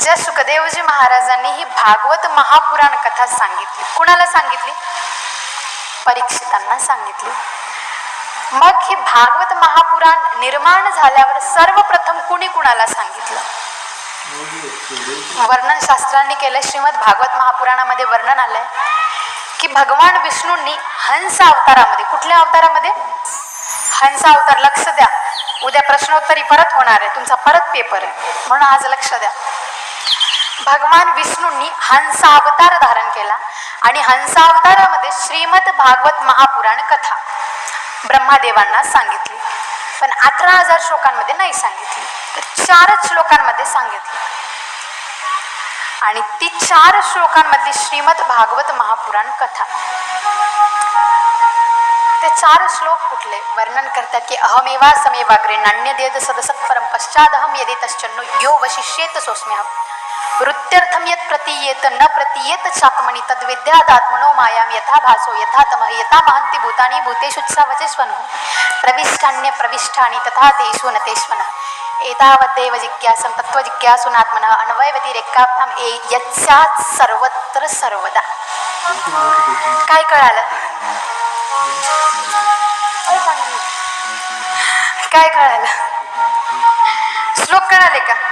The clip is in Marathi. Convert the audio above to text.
ज्या सुखदेवजी महाराजांनी ही भागवत महापुराण कथा सांगितली. कुणाला सांगितली? परीक्षितांना सांगितली. मग हे भागवत महापुराण निर्माण झाल्यावर सर्वप्रथम कुणी कुणाला सांगितलं? वर्णन शास्त्रांनी केलं श्रीमद भागवत महापुराणामध्ये वर्णन आलंय की भगवान विष्णूंनी हंस अवतारामध्ये कुठल्या अवतारामध्ये? हंस अवतार लक्ष द्या. उद्या प्रश्नोत्तरी परत होणार आहे तुमचा परत पेपर आहे. म्हणून आज लक्ष द्या. भगवान विष्णूंनी हंसावतार धारण केला आणि हंसावतारामध्ये श्रीमद भागवत महापुराण कथा ब्रह्मादेवांना सांगितली. पण अठरा हजार श्लोकांमध्ये नाही सांगितली. तर चारच श्लोकांमध्ये सांगितली. आणि ती चार श्लोकांमधली श्रीमद भागवत महापुराण कथा. ते चार श्लोक कुठले? वर्णन करतात की अहमेवा समेवाग्रे नाण्य देद सदसत्परम पश्चादहम यदि तश्चन्नो यो वशिष्येत सोस्म्यहम वृत्त्यर्थम यत् प्रतीयेत न प्रतीयेत तद्विद्या तद्विद्यादात्मनो मायां यथा भासो यथा तमः यथा महन्ति भूतानि भूतेषु च वचस्वनुः प्रविष्टान्य प्रविष्टानि तथा तेषु न तेष्वनः एतावद्देव जिज्ञासं तत्त्वजिज्ञासुनात्मनः अन्वयवतिरेकाभ्याम् ए यत्स्यात् सर्वत्र सर्वदा। काय कळालं? काय कळालं? श्लोक कळाले का?